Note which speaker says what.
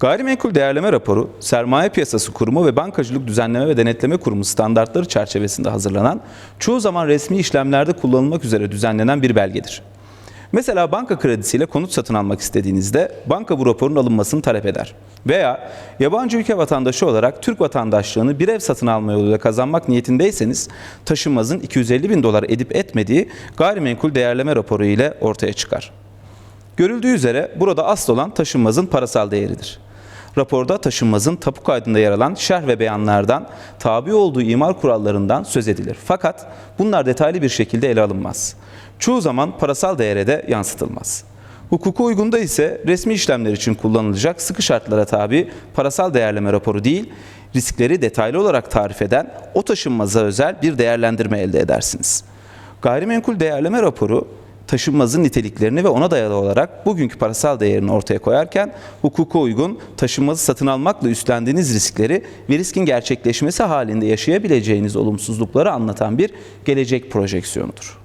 Speaker 1: Gayrimenkul değerleme raporu, Sermaye Piyasası Kurumu ve Bankacılık Düzenleme ve Denetleme Kurumu standartları çerçevesinde hazırlanan, çoğu zaman resmi işlemlerde kullanılmak üzere düzenlenen bir belgedir. Mesela banka kredisiyle konut satın almak istediğinizde banka bu raporun alınmasını talep eder. Veya yabancı ülke vatandaşı olarak Türk vatandaşlığını bir ev satın alma yoluyla kazanmak niyetindeyseniz taşınmazın 250 bin dolar edip etmediği gayrimenkul değerleme raporu ile ortaya çıkar. Görüldüğü üzere burada asıl olan taşınmazın parasal değeridir. Raporda taşınmazın tapu kaydında yer alan şerh ve beyanlardan, tabi olduğu imar kurallarından söz edilir. Fakat bunlar detaylı bir şekilde ele alınmaz. Çoğu zaman parasal değere de yansıtılmaz. Hukuka uygunda ise resmi işlemler için kullanılacak sıkı şartlara tabi parasal değerleme raporu değil, riskleri detaylı olarak tarif eden o taşınmaza özel bir değerlendirme elde edersiniz. Gayrimenkul değerleme raporu taşınmazın niteliklerini ve ona dayalı olarak bugünkü parasal değerini ortaya koyarken hukuka uygun taşınmazı satın almakla üstlendiğiniz riskleri ve riskin gerçekleşmesi halinde yaşayabileceğiniz olumsuzlukları anlatan bir gelecek projeksiyonudur.